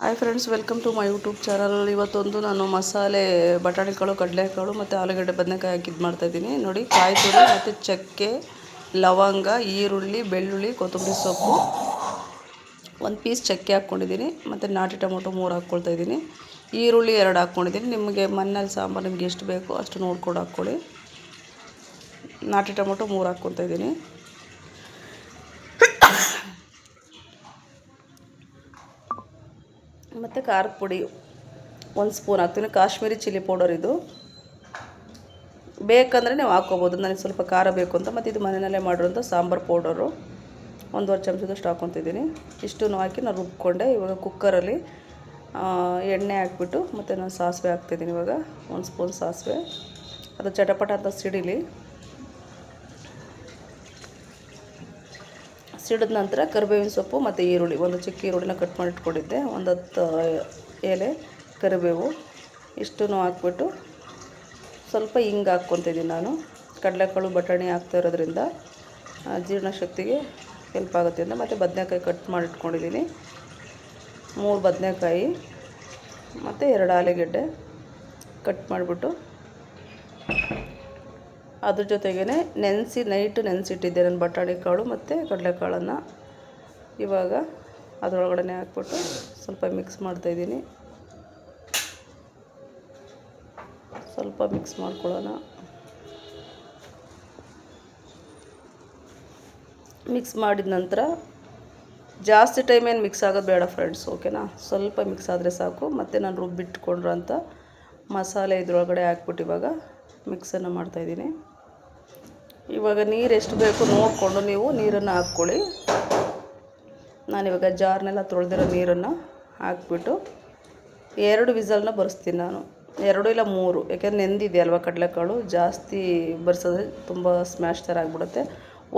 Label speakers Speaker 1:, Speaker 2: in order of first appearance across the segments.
Speaker 1: Hi friends, welcome to my YouTube channel. ಇವತ್ತೊಂದು ನಾನು ಮಸಾಲೆ, ಬಟಾಣಿಕಾಳು, ಕಡಲೆಕಾಳು ಮತ್ತು ಆಲೂಗಡ್ಡೆ ಬದನೆಕಾಯಿ ಹಾಕಿ ಇದು ಮಾಡ್ತಾಯಿದ್ದೀನಿ ನೋಡಿ ಕಾಯಿ ತುರಿ ಮತ್ತು ಚಕ್ಕೆ, ಲವಂಗ, ಈರುಳ್ಳಿ, ಬೆಳ್ಳುಳ್ಳಿ, ಕೊತ್ತಂಬರಿ ಸೊಪ್ಪು. ಒಂದು ಪೀಸ್ ಚಕ್ಕೆ ಹಾಕ್ಕೊಂಡಿದ್ದೀನಿ ಮತ್ತು ನಾಟಿ ಟೊಮೊಟೊ ಮೂರು ಹಾಕ್ಕೊಳ್ತಾ ಇದ್ದೀನಿ. ಈರುಳ್ಳಿ ಎರಡು ಹಾಕ್ಕೊಂಡಿದ್ದೀನಿ. ನಿಮಗೆ ಮಣ್ಣಲ್ಲಿ ಸಾಂಬಾರು ನಿಮ್ಗೆ ಎಷ್ಟು ಬೇಕೋ ಅಷ್ಟು ನೋಡ್ಕೊಂಡು ಹಾಕ್ಕೊಳ್ಳಿ. ನಾಟಿ ಟೊಮೊಟೊ ಮೂರು ಹಾಕ್ಕೊತಾ ಇದ್ದೀನಿ. ಮತ್ತು ಖಾರದ ಪುಡಿ. ಒಂದು ಸ್ಪೂನ್ ಹಾಕ್ತೀನಿ. ಕಾಶ್ಮೀರಿ ಚಿಲ್ಲಿ ಪೌಡರ್ ಇದು. ಬೇಕಂದರೆ ನೀವು ಹಾಕ್ಕೋಬೋದು ನನಗೆ ಸ್ವಲ್ಪ ಖಾರ ಬೇಕು ಅಂತ. ಮತ್ತು ಇದು ಮನೆಯಲ್ಲೇ ಮಾಡಿರೋಂಥ ಸಾಂಬಾರು ಪೌಡರು. ಒಂದುವರೆ ಚಮಚದಷ್ಟು ಹಾಕ್ಕೊತಿದ್ದೀನಿ ಇಷ್ಟನ್ನು ಹಾಕಿ ನಾನು ರುಬ್ಕೊಂಡೆ. ಇವಾಗ ಕುಕ್ಕರಲ್ಲಿ ಎಣ್ಣೆ ಹಾಕ್ಬಿಟ್ಟು ಮತ್ತು ನಾನು ಸಾಸಿವೆ ಹಾಕ್ತಿದ್ದೀನಿ ಇವಾಗ. ಒಂದು ಸ್ಪೂನ್ ಸಾಸಿವೆ. ಅದು ಚಟಪಟ ಅಂತ ಸಿಡಿಲಿ. ಸಿಡಿದ ನಂತರ ಕರಿಬೇವಿನ ಸೊಪ್ಪು ಮತ್ತು ಈರುಳ್ಳಿ. ಒಂದು ಚಿಕ್ಕ ಈರುಳ್ಳಿನ ಕಟ್ ಮಾಡಿ ಇಟ್ಕೊಂಡಿದ್ದೆ ಒಂದು ಹತ್ತು ಎಲೆ, ಕರಿಬೇವು ಇಷ್ಟನ್ನು ಹಾಕ್ಬಿಟ್ಟು ಸ್ವಲ್ಪ ಹಿಂಗೆ ಹಾಕ್ಕೊತಿದ್ದೀನಿ ನಾನು. ಕಡಲೆಕಾಳು, ಬಟಾಣಿ ಹಾಕ್ತಾ ಇರೋದ್ರಿಂದ ಜೀರ್ಣಶಕ್ತಿಗೆ ಹೆಲ್ಪ್ ಆಗುತ್ತೆ ಅಂತ ಮತ್ತು ಬದನೆಕಾಯಿ ಕಟ್ ಮಾಡಿ ಇಟ್ಕೊಂಡಿದ್ದೀನಿ ಮೂರು ಬದನೆಕಾಯಿ ಮತ್ತು ಎರಡು ಆಲೂಗೆಡ್ಡೆ ಕಟ್ ಮಾಡಿಬಿಟ್ಟು ಅದ್ರ ಜೊತೆಗೇ ನೆನೆಸಿ, ನೈಟು ನೆನೆಸಿಟ್ಟಿದ್ದೆ ನಾನು ಬಟಾಣಿ ಕಾಳು ಮತ್ತು ಕಡಲೆಕಾಳನ್ನು. ಇವಾಗ ಅದರೊಳಗಡೆ ಹಾಕ್ಬಿಟ್ಟು ಸ್ವಲ್ಪ ಮಿಕ್ಸ್ ಮಾಡ್ತಾಯಿದ್ದೀನಿ ಸ್ವಲ್ಪ ಮಿಕ್ಸ್ ಮಾಡ್ಕೊಳ್ಳೋಣ. ಮಿಕ್ಸ್ ಮಾಡಿದ ನಂತರ ಜಾಸ್ತಿ ಟೈಮ್ ಏನು ಮಿಕ್ಸ್ ಆಗೋದು ಬೇಡ ಫ್ರೆಂಡ್ಸ್ ಓಕೆನಾ ಸ್ವಲ್ಪ ಮಿಕ್ಸ್ ಆದರೆ ಸಾಕು. ಮತ್ತು ನಾನು ರುಬ್ಬಿಟ್ಕೊಂಡ್ರಂಥ ಮಸಾಲೆ ಇದ್ರೊಳಗಡೆ ಹಾಕ್ಬಿಟ್ಟು ಇವಾಗ ಮಿಕ್ಸನ್ನು ಮಾಡ್ತಾಯಿದ್ದೀನಿ ಇವಾಗ ನೀರು ಎಷ್ಟು ಬೇಕು ನೋಡಿಕೊಂಡು ನೀವು ನೀರನ್ನು ಹಾಕ್ಕೊಳ್ಳಿ. ನಾನಿವಾಗ ಜಾರ್ನೆಲ್ಲ ತೊಳೆದಿರೋ ನೀರನ್ನು ಹಾಕ್ಬಿಟ್ಟು ಎರಡು ವಿಸಲ್ನ ಬರೆಸ್ತೀನಿ ನಾನು. ಎರಡು ಇಲ್ಲ ಮೂರು, ಯಾಕೆಂದ್ರೆ ನೆಂದಿದೆಯಲ್ವ ಕಡಲೆಕಾಳು, ಜಾಸ್ತಿ ಬರ್ಸಿದ್ರೆ ತುಂಬ ಸ್ಮ್ಯಾಶ್ ಥರ ಆಗಿಬಿಡುತ್ತೆ.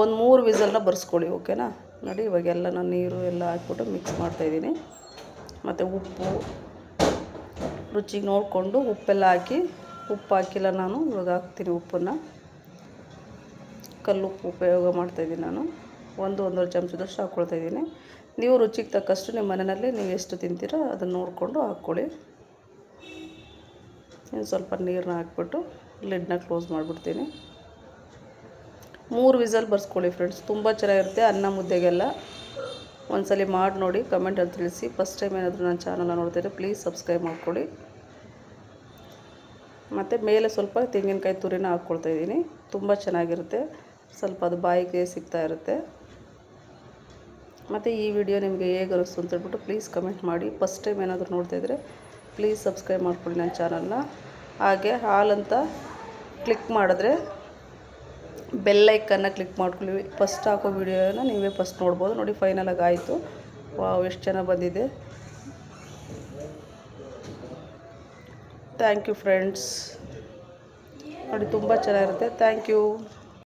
Speaker 1: ಒಂದು ಮೂರು ವಿಸಲ್ನ ಬರ್ಸ್ಕೊಳ್ಳಿ, ಓಕೆನಾ? ನೋಡಿ ಇವಾಗೆಲ್ಲ ನಾನು ನೀರು ಎಲ್ಲ ಹಾಕ್ಬಿಟ್ಟು ಮಿಕ್ಸ್ ಮಾಡ್ತಾಯಿದ್ದೀನಿ ಮತ್ತು ಉಪ್ಪು, ರುಚಿಗೆ ನೋಡಿಕೊಂಡು ಉಪ್ಪೆಲ್ಲ ಹಾಕಿ, ಉಪ್ಪು ಹಾಕಿಲ್ಲ ನಾನು, ಇವಾಗ ಹಾಕ್ತೀನಿ ಉಪ್ಪನ್ನು. ಕಲ್ಲುಪ್ಪು ಉಪಯೋಗ ಮಾಡ್ತಾಯಿದ್ದೀನಿ ನಾನು. ಒಂದು ಒಂದೂವರೆ ಚಮಚದಷ್ಟು ಹಾಕ್ಕೊಳ್ತಾಯಿದ್ದೀನಿ ನೀವು ರುಚಿಗೆ ತಕ್ಕಷ್ಟು ನಿಮ್ಮ ಮನೆಯಲ್ಲಿ ನೀವು ಎಷ್ಟು ತಿಂತೀರೋ ಅದನ್ನು ನೋಡಿಕೊಂಡು ಹಾಕ್ಕೊಳ್ಳಿ. ಇನ್ನು ಸ್ವಲ್ಪ ನೀರನ್ನ ಹಾಕ್ಬಿಟ್ಟು ಲಿಡ್ನ ಕ್ಲೋಸ್ ಮಾಡಿಬಿಡ್ತೀನಿ. ಮೂರು ವಿಸಲ್ ಬರ್ಸ್ಕೊಳ್ಳಿ ಫ್ರೆಂಡ್ಸ್. ತುಂಬ ಚೆನ್ನಾಗಿರುತ್ತೆ ಅನ್ನ ಮುದ್ದೆಗೆಲ್ಲ. ಒಂದ್ಸಲಿ ಮಾಡಿ ನೋಡಿ ಕಮೆಂಟಲ್ಲಿ ತಿಳಿಸಿ. ಫಸ್ಟ್ ಟೈಮ್ ಏನಾದರೂ ನನ್ನ ಚಾನಲ್ನ ನೋಡ್ತಿದ್ರೆ ಪ್ಲೀಸ್ ಸಬ್ಸ್ಕ್ರೈಬ್ ಮಾಡ್ಕೊಳ್ಳಿ. ಮತ್ತು ಮೇಲೆ ಸ್ವಲ್ಪ ತೆಂಗಿನಕಾಯಿ ತುರಿನ ಹಾಕ್ಕೊಳ್ತಾಯಿದ್ದೀನಿ ತುಂಬ ಚೆನ್ನಾಗಿರುತ್ತೆ. ಸ್ವಲ್ಪ ಅದು ಬಾಯಿಗೆ ಸಿಗ್ತಾ ಇರುತ್ತೆ. ಮತ್ತು ಈ ವಿಡಿಯೋ ನಿಮಗೆ ಹೇಗೆ ಅನಿಸ್ತು ಅಂತ ಹೇಳ್ಬಿಟ್ಟು ಪ್ಲೀಸ್ ಕಮೆಂಟ್ ಮಾಡಿ. ಫಸ್ಟ್ ಟೈಮ್ ಏನಾದರೂ ನೋಡ್ತಾ ಇದ್ದರೆ ಪ್ಲೀಸ್ ಸಬ್ಸ್ಕ್ರೈಬ್ ಮಾಡ್ಕೊಳ್ಳಿ ನನ್ನ ಚಾನಲ್ನ ಹಾಗೆ ಹಾಲಂತ ಕ್ಲಿಕ್ ಮಾಡಿದ್ರೆ ಬೆಲ್ಲೈಕನ್ನು ಕ್ಲಿಕ್ ಮಾಡ್ಕೊಳ್ಳಿ. ಫಸ್ಟ್ ಹಾಕೋ ವಿಡಿಯೋನ ನೀವೇ ಫಸ್ಟ್ ನೋಡ್ಬೋದು. ನೋಡಿ ಫೈನಲಾಗಿ ಆಯಿತು. ವಾವ್ ಎಷ್ಟು ಚೆನ್ನಾಗಿ ಬಂದಿದೆ. ಥ್ಯಾಂಕ್ ಯು ಫ್ರೆಂಡ್ಸ್ ನೋಡಿ ತುಂಬ ಚೆನ್ನಾಗಿರುತ್ತೆ. Thank you